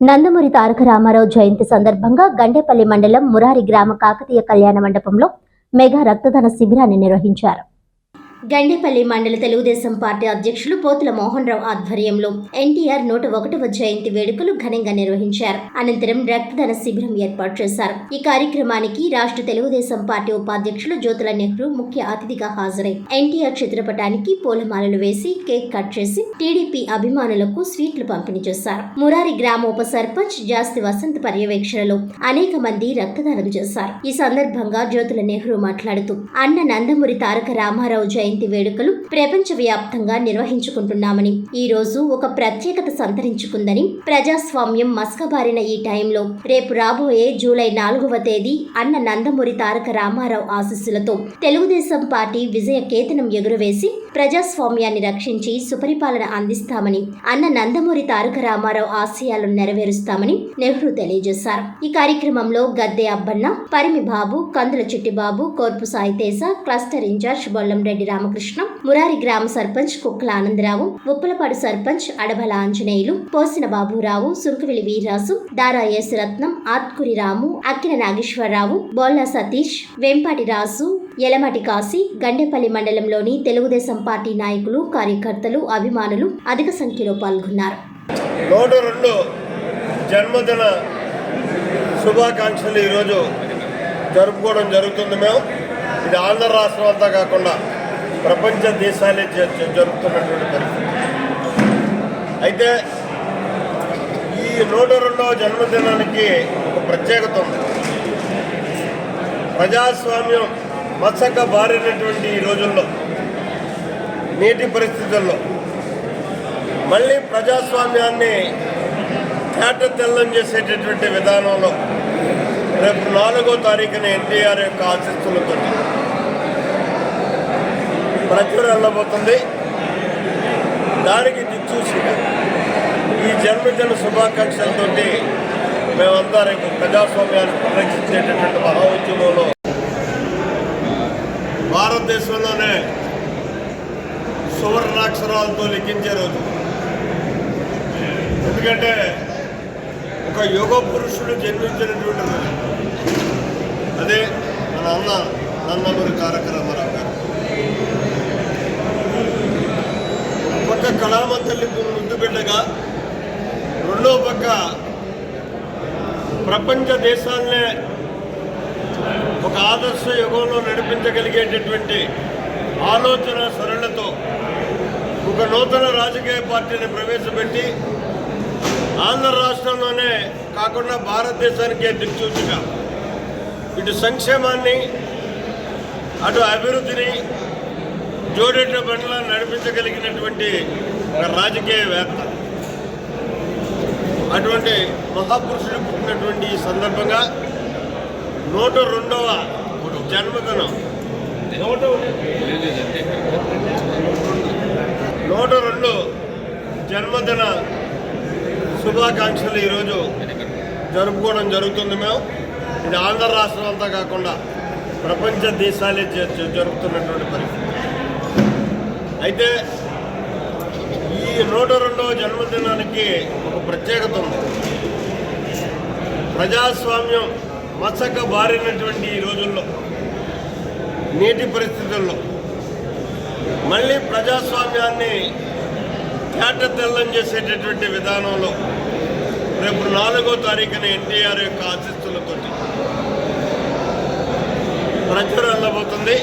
నందమూరి తారక రామారావు జయంతి సందర్భంగా గండేపల్లి మండలం మురారి గ్రామ కాకతీయ కళ్యాణ మండపంలో మెగా రక్తదాన శిబిరాన్ని నిర్వహించారు. గండేపల్లి మండల తెలుగుదేశం పార్టీ అధ్యక్షులు పోతుల మోహన్ రావు ఆధ్వర్యంలో ఎన్టీఆర్ నూట ఒకటవ జయంతి వేడుకలు ఘనంగా నిర్వహించారు. అనంతరం రక్తదాన శిబిరం ఏర్పాటు చేశారు. ఈ కార్యక్రమానికి రాష్ట్ర తెలుగుదేశం పార్టీ ఉపాధ్యక్షులు జ్యోతుల నెహ్రూ ముఖ్య అతిథిగా హాజరై ఎన్టీఆర్ చిత్రపటానికి పూలమాలలు వేసి కేక్ కట్ చేసి టీడీపీ అభిమానులకు స్వీట్లు పంపిణీ చేశారు. మురారి గ్రామ ఉప సర్పంచ్ జాస్తి వసంత్ పర్యవేక్షణలో అనేక మంది రక్తదానం చేశారు. ఈ సందర్భంగా జ్యోతుల నెహ్రూ మాట్లాడుతూ అన్న నందమూరి తారక రామారావు జయంతి వేడుకలు ప్రపంచ వ్యాప్తంగా నిర్వహించుకుంటున్నామని. ఈ రోజు ఒక ప్రత్యేకత సంతరించుకుందని ప్రజాస్వామ్యం మస్కబారిన ఈ టైంలో రేపు రాబోయే జూలై నాలుగవ తేదీ అన్న నందమూరి తారక రామారావు ఆశీస్సులతో తెలుగుదేశం పార్టీ విజయ కేతనం ఎగురవేసి ప్రజాస్వామ్యాన్ని రక్షించి సుపరిపాలన అందిస్తామని అన్న నందమూరి తారక రామారావు ఆశయాలను నెరవేరుస్తామని నెహ్రూ తెలియజేశారు. ఈ కార్యక్రమంలో గద్దె అబ్బన్న పరిమి బాబు కందుల చిట్టిబాబు కోర్పు సాయితేజ క్లస్టర్ ఇన్ఛార్జ్ బొల్లంరెడ్డి రామకృష్ణ మురారి గ్రామ సర్పంచ్ కుక్కల ఆనందరావు ఉప్పలపాడు సర్పంచ్ అడబల ఆంజనేయులు పోసిన బాబురావు సుంకవిలి వీర్రాజు దారా ఎస్ రత్నం ఆత్కురి రాము అక్కిన నాగేశ్వరరావు బోల్లా సతీష్ వెంపాటి రాసు ఎలమటి కాశీ గండేపల్లి మండలంలోని తెలుగుదేశం పార్టీ నాయకులు కార్యకర్తలు అభిమానులు అధిక సంఖ్యలో పాల్గొన్నారు. జన్మదిన శుభాకాంక్షలు ఈరోజు జరుపుకోవడం జరుగుతుంది మేము. ఇది ఆంధ్ర రాష్ట్రం అంతా కాకుండా ప్రపంచ దేశాలే జ- జరుపుతున్నటువంటి పరిస్థితి. అయితే ఈ నూట రెండవ జన్మదినానికి ఒక ప్రత్యేకత ఉంది. ప్రజాస్వామ్యం మత్సక బారినటువంటి ఈ రోజుల్లో నేటి పరిస్థితుల్లో మళ్ళీ ప్రజాస్వామ్యాన్ని తేట తెల్లం చేసేటటువంటి విధానంలో రేపు నాలుగో తారీఖున ఎన్టీఆర్ యొక్క ఆశిస్తులతో ప్రచుర వెళ్ళబోతుంది. దానికి దిక్చూసి ఈ జన్మదిన శుభాకాంక్షలతోటి మేమంతా రేపు ప్రజాస్వామ్యాన్ని పరిరక్షించేటటువంటి మహా ఉద్యమంలో భారతదేశంలోనే సువర్ణాక్షరాలతో లిఖించే రోజు. ఎందుకంటే ఒక యుగ పురుషుడు జన్మించినటువంటి రోజు. అదే మన అన్న నందమూరి తారక రామారావు గారు ఒక పక్క కళామ తల్లి ముద్దు బిడ్డగా రెండో పక్క ప్రపంచ దేశాలనే ఒక ఆదర్శ యుగంలో నడిపించగలిగేటటువంటి ఆలోచన సరళతో ఒక నూతన రాజకీయ పార్టీని ప్రవేశపెట్టి ఆంధ్ర రాష్ట్రంలోనే కాకుండా భారతదేశానికే దిక్సూచిగా. ఇటు సంక్షేమాన్ని అటు అభివృద్ధిని జోడెట్ల బండ్లను నడిపించగలిగినటువంటి రాజకీయవేత్త అటువంటి మహాపురుషుడు పుట్టినటువంటి ఈ సందర్భంగా నూట రెండవ జన్మదినం. నూట నూట రెండు జన్మదిన శుభాకాంక్షలు ఈరోజు జరుపుకోవడం జరుగుతుంది మేము. ఇది ఆంధ్ర రాష్ట్రం అంతా కాకుండా ప్రపంచ దేశాలే జ- జరుపుతున్నటువంటి పరిస్థితి. అయితే ఈ నూట రెండవ జన్మదినానికి ఒక ప్రత్యేకత ఉంది. ప్రజాస్వామ్యం మచ్చక బారినటువంటి ఈ రోజుల్లో నేటి పరిస్థితుల్లో మళ్ళీ ప్రజాస్వామ్యాన్ని తేట తెల్లం చేసేటటువంటి విధానంలో రేపు నాలుగో తారీఖున ఎన్టీఆర్ యొక్క ఆశిస్తులతో ప్రచుర వెళ్ళబోతుంది